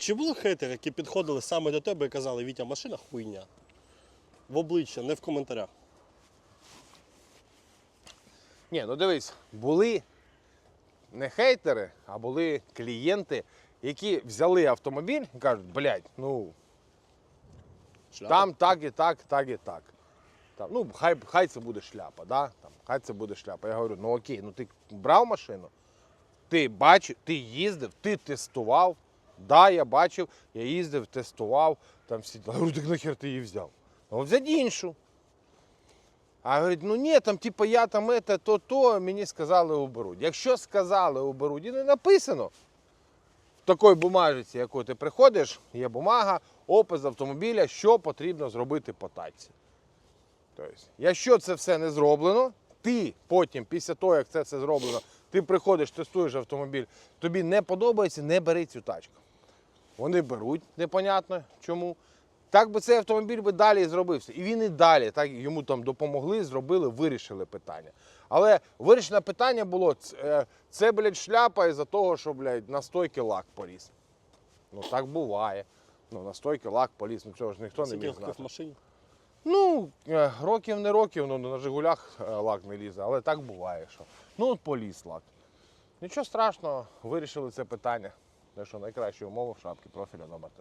Чи були хейтери, які підходили саме до тебе і казали, Вітя, машина хуйня? В обличчя, не в коментарях. Ні, ну дивись, були не хейтери, а були клієнти, які взяли автомобіль і кажуть, блядь, ну Шляпа. там так і так, так і так. Там, ну, хай, хай це буде шляпа, да? Там, хай це буде шляпа. Я говорю, ну окей, ну ти брав машину, ти бачив, ти їздив, ти тестував. Да, я бачив, я їздив, тестував, там всі. Я говорю, так нахер ти її взяв? Ну, взять іншу. А говорить, ну ні, там, типу, я там это, то, то, мені сказали уберуть. Якщо сказали уберуть, і не написано. В такій бумажці, яку ти приходиш, є бумага, опис автомобіля, що потрібно зробити по тачці. Тобто, якщо це все не зроблено, ти потім, після того, як це все зроблено, ти приходиш, тестуєш автомобіль, тобі не подобається, не бери цю тачку. Вони беруть, непонятно чому. Так би цей автомобіль би далі і зробився. І він і далі, так йому там допомогли, зробили, вирішили питання. Але вирішене питання було: е, це, блядь, шляпа із-за того, що, блядь, на стойки лак поліз. Ну так буває. Ну, на стойки лак поліз, ну цього ж ніхто не міг знати. в машині? Ну, е, років не років, ну на Жигулях е, лак не лізе, але так буває, що. Ну, от поліз лак. Нічого страшного, вирішили це питання. Те, що найкращі умови в шапки профіля номер телефону.